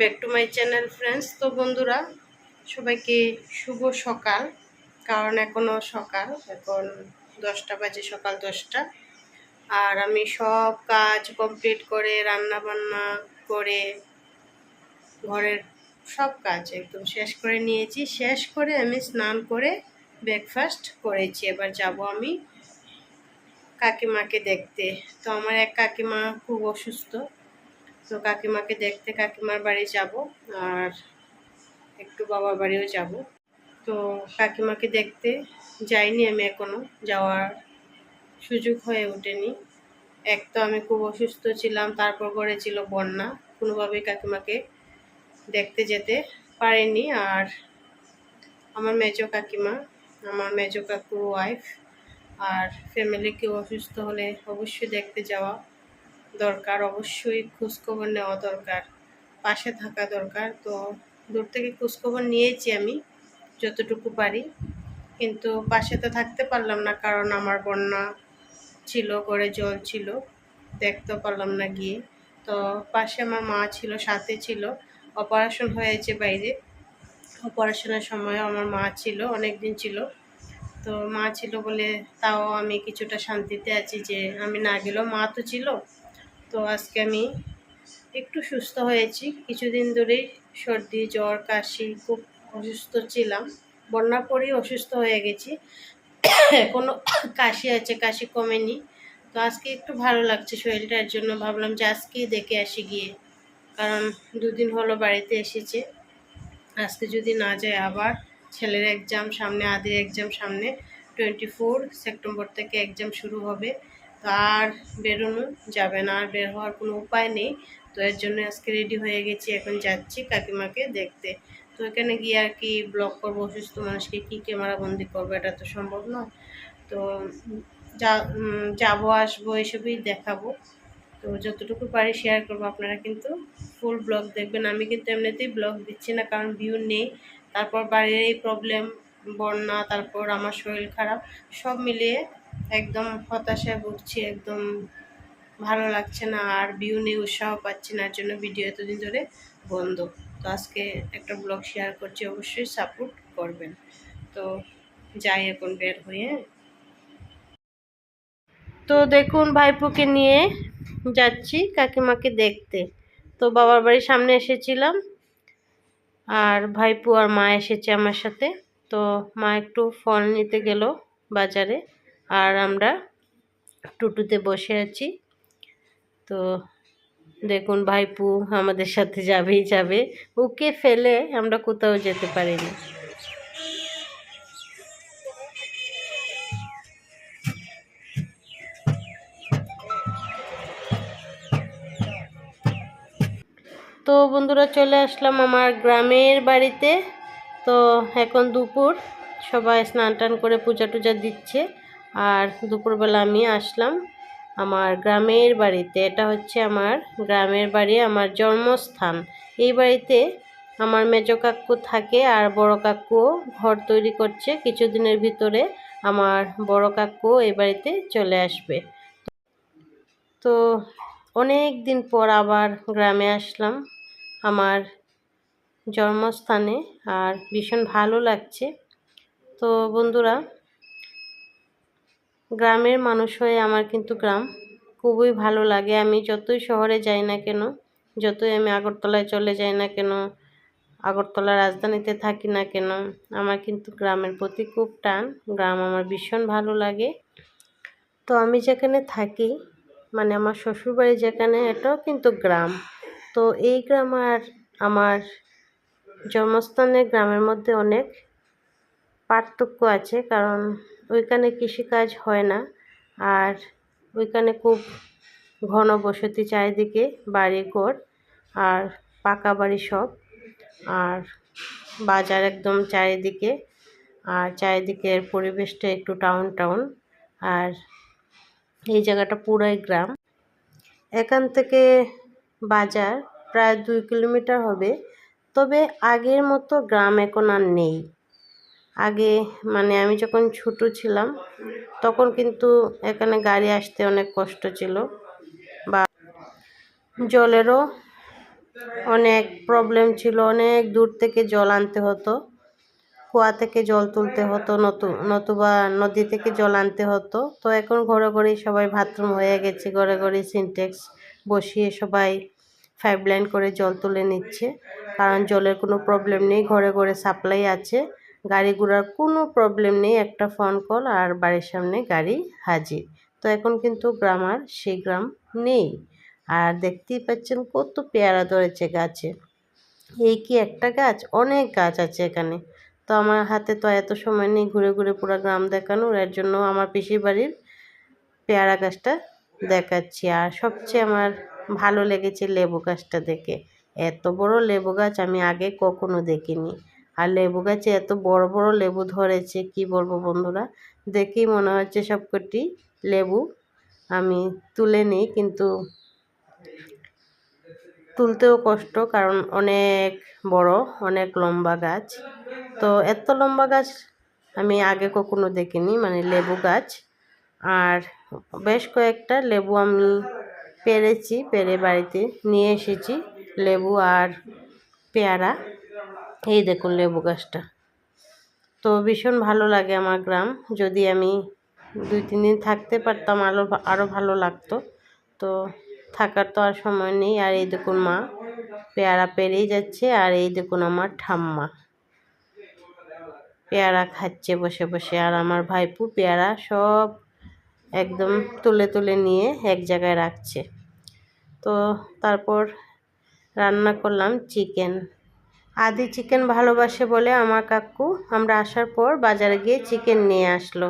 Back to my channel friends. তো বন্ধুরা, সবাইকে শুভ সকাল। কারণ এখনও সকাল, এখন দশটা বাজে, সকাল দশটা। আর আমি সব কাজ কমপ্লিট করে রান্না বান্না করে, ঘরের সব কাজ একদম শেষ করে নিয়েছি। শেষ করে আমি স্নান করে ব্রেকফাস্ট করেছি। এবার যাব আমি কাকিমাকে দেখতে। তো আমার এক কাকিমা খুব অসুস্থ। তো কাকিমাকে দেখতে কাকিমার বাড়ি যাব আর একটু বাবার বাড়িও যাব। তো কাকিমাকে দেখতে যাইনি আমি এখনও, যাওয়ার সুযোগ হয়ে ওঠেনি। এক তো আমি খুব অসুস্থ ছিলাম, তারপর করেছিল বন্যা, কোনোভাবেই কাকিমাকে দেখতে যেতে পারেনি। আর আমার মেজো কাকিমা, আমার মেজো কাকুর ওয়াইফ আর ফ্যামিলি কেউ অসুস্থ হলে অবশ্যই দেখতে যাওয়া। দরকার, অবশ্যই খোঁজখবর নেওয়া দরকার, পাশে থাকা দরকার। তো দূর থেকে খোঁজখবর নিয়েছি আমি, যতটুকু পারি। কিন্তু পাশে তো থাকতে পারলাম না, কারণ আমার বন্যা ছিল করে জল ছিল দেখতে পারলাম না গিয়ে। তো পাশে আমার মা ছিল, সাথে ছিল, অপারেশন হয়েছে বাইরে। অপারেশনের সময় আমার মা ছিল অনেক দিন ছিল। তো মা ছিল বলে তাও আমি কিছুটা শান্তিতে আছি যে আমি না গেলেও মা তো ছিল। তো আজকে আমি একটু সুস্থ হয়েছি। কিছুদিন ধরেই সর্দি, জ্বর, কাশি, খুব অসুস্থ ছিলাম। বন্যার পরেই অসুস্থ হয়ে গেছি। এখনও কাশি আছে, কাশি কমেনি। তো আজকে একটু ভালো লাগছে শরীরটার জন্য। ভাবলাম যে আজকেই দেখে আসি গিয়ে। কারণ দুদিন হলো বাড়িতে এসেছে। আজকে যদি না যায় আবার ছেলের এক্সাম সামনে, আদির এক্সাম সামনে টোয়েন্টি ফোর সেপ্টেম্বর থেকে এক্সাম শুরু হবে। আর বেরোনো যাবে না, আর বের হওয়ার কোনো উপায় নেই। তো এর জন্য আজকে রেডি হয়ে গেছি, এখন যাচ্ছি কাকিমাকে দেখতে। তো এখানে গিয়ে আর কি ব্লগ করব, অসুস্থ মানুষকে কী ক্যামেরা বন্দি করব, এটা তো সম্ভব নয়। তো যা যাব, আসব, এসবই দেখাবো। তো যতটুকু পারি শেয়ার করব, আপনারা কিন্তু ফুল ব্লগ দেখবেন। আমি কিন্তু এমনিতেই ব্লগ দিচ্ছি না, কারণ ভিউ নেই। তারপর বাড়ির এই প্রবলেম বন্যা, তারপর আমার শরীর খারাপ, সব মিলিয়ে একদম হতাশায় ভুগছি, একদম ভালো লাগছে না আর ভিউ নেই উৎসাহ পাচ্ছি না জন্য ভিডিও এতদিন ধরে বন্ধ। তো আজকে একটা ব্লগ শেয়ার করছি, অবশ্যই সাপোর্ট করবেন। তো যাই এখন বের হয়ে। তো দেখুন ভাইপোকে নিয়ে যাচ্ছি কাকিমাকে দেখতে। তো বাবার বাড়ির সামনে এসেছিলাম আর ভাইপু আর মা এসেছে আমার সাথে। তো মা একটু ফল নিতে গেল বাজারে। আর আমরা টুটুতে বসে আছি। তো দেখুন ভাইপু আমাদের সাথে যাবেই যাবে। ওকে ফেলে আমরা কোথাও যেতে পারিনি। তো বন্ধুরা চলে আসলাম আমার গ্রামের বাড়িতে। তো এখন দুপুর, সবাই স্নান টান করে পূজা টুজা দিচ্ছে। আর দুপুরবেলা আমি আসলাম আমার গ্রামের বাড়িতে। এটা হচ্ছে আমার গ্রামের বাড়ি, আমার জন্মস্থান। এই বাড়িতে আমার মেজ কাকু থাকে আর বড় কাকুও ঘর তৈরি করছে। কিছুদিনের ভিতরে আমার বড় কাকু এই বাড়িতে চলে আসবে। তো অনেক দিন পর আবার গ্রামে আসলাম আমার জন্মস্থানে আর ভীষণ ভালো লাগছে। তো বন্ধুরা গ্রামের মানুষ হয়ে আমার কিন্তু গ্রাম খুবই ভালো লাগে। আমি যতই শহরে যাই না কেন, যতই আমি আগরতলায় চলে যাই না কেন, আগরতলা রাজধানীতে থাকি না কেন, আমার কিন্তু গ্রামের প্রতি খুব টান। গ্রাম আমার ভীষণ ভালো লাগে। তো আমি যেখানে থাকি মানে আমার শ্বশুরবাড়ি যেখানে, এটাও কিন্তু গ্রাম। তো এই গ্রাম আর আমার জন্মস্থানের গ্রামের মধ্যে অনেক পার্থক্য আছে, কারণ ওইখানে কৃষিকাজ হয় না। আর ওইখানে খুব ঘন বসতি চারিদিকে বাড়ি ঘর আর পাকা বাড়ি সব। আর বাজার একদম চারিদিকে। আর চারিদিকের পরিবেশটা একটু টাউন টাউন আর এই জায়গাটা পুরাই গ্রাম। এখান থেকে বাজার প্রায় দুই কিলোমিটার হবে। তবে আগের মতো গ্রাম এখন আর নেই। আগে মানে আমি যখন ছোট ছিলাম, তখন কিন্তু এখানে গাড়ি আসতে অনেক কষ্ট ছিল বা জলেরও অনেক প্রবলেম ছিল। অনেক দূর থেকে জল আনতে হতো, কুয়া থেকে জল তুলতে হতো, নতু, নতুবা নদী থেকে জল আনতে হতো। তো এখন ঘরে ঘরেই সবাই বাথরুম হয়ে গেছে, ঘরে ঘরে সিনটেক্স বসিয়ে সবাই পাইপ লাইন করে জল তুলে নিচ্ছে। কারণ জলের কোনো প্রবলেম নেই, ঘরে ঘরে সাপ্লাই আছে। গাড়ি ঘোড়ার কোনো প্রবলেম নেই, একটা ফোন কল আর বাড়ির সামনে গাড়ি হাজির। তো এখন কিন্তু গ্রাম আর সেই গ্রাম নেই। আর দেখতেই পাচ্ছেন কত পেয়ারা ধরেছে গাছে। এই কি একটা গাছ? অনেক গাছ আছে এখানে। তো আমার হাতে তো এত সময় নেই ঘুরে ঘুরে পুরো গ্রাম দেখানোর, এর জন্য আমার পিসির বাড়ির পেয়ারা গাছটা দেখাচ্ছি। আর সবচেয়ে আমার ভালো লেগেছে লেবু গাছটা দেখে। এত বড় লেবু গাছ আমি আগে কখনো দেখিনি। আর লেবু গাছে এত বড় বড় লেবু ধরেছে, কি বলব বন্ধুরা? দেখেই মনে হচ্ছে সবকটি লেবু আমি তুলে নিই, কিন্তু তুলতেও কষ্ট, কারণ অনেক বড়, অনেক লম্বা গাছ। তো এত লম্বা গাছ আমি আগে কখনো দেখিনি মানে লেবু গাছ। আর বেশ কয়েকটা লেবু আমি পেরেছি, পেরে বাড়িতে নিয়ে এসেছি, লেবু আর পেয়ারা। এই দেখুন লেবু গাছটা। তো ভীষণ ভালো লাগে আমার গ্রাম। যদি আমি দুই, তিন দিন থাকতে পারতাম আরও আরও ভালো লাগতো। তো থাকার তো আর সময় নেই। আর এই দেখুন মা, পেয়ারা পেরেই যাচ্ছে। আর এই দেখুন আমার ঠাম্মা। পেয়ারা খাচ্ছে বসে বসে। আর আমার ভাইপু পেয়ারা সব একদম তুলে তুলে নিয়ে এক জায়গায় রাখছে। তো তারপর রান্না করলাম চিকেন। আদি চিকেন ভালোবাসে বলে আমার কাকু। আমরা আসার পর বাজারে গিয়ে চিকেন নিয়ে আসলো।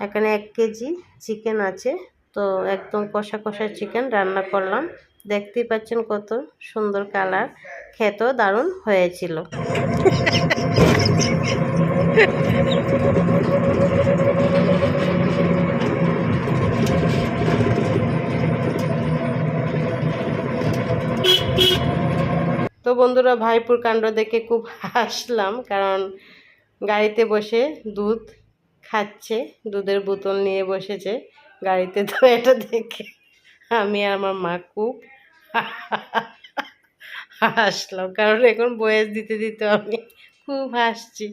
এখানে এক কেজি চিকেন আছে। তো একদম কষা কষা চিকেন রান্না করলাম। দেখতেই পাচ্ছেন কত সুন্দর কালার। খেতেও দারুণ হয়েছিল। তো বন্ধুরা ভাইপুর কাণ্ড দেখে খুব হাসলাম, কারণ গাড়িতে বসে দুধ খাচ্ছে, দুধের বোতল নিয়ে বসেছে গাড়িতে তো এটা দেখে আমি আর আমার মা খুব হাসলাম, কারণ এখন বয়স দিতে দিতে আমি খুব হাসছি।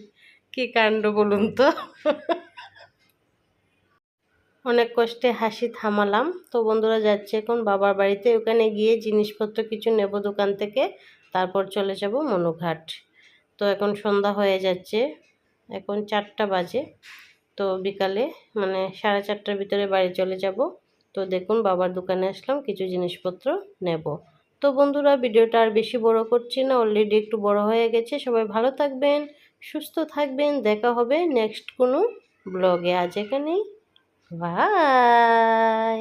কি কাণ্ড বলুন তো? অনেক কষ্টে হাসি থামালাম। তো বন্ধুরা যাচ্ছে এখন বাবার বাড়িতে, ওখানে গিয়ে জিনিসপত্র কিছু নেব দোকান থেকে। তারপর চলে যাব মনুঘাট। তো এখন সন্ধ্যা হয়ে যাচ্ছে, এখন চারটা বাজে। তো বিকালে মানে সাড়ে চারটার ভিতরে বাড়ি চলে যাব। তো দেখুন বাবার দোকানে আসলাম, কিছু জিনিসপত্র নেব। তো বন্ধুরা, ভিডিওটা আর বেশি বড় করছি না অলরেডি একটু বড় হয়ে গেছে। সবাই ভালো থাকবেন, সুস্থ থাকবেন, দেখা হবে নেক্সট কোনো ব্লগে আজ এখানেই বাই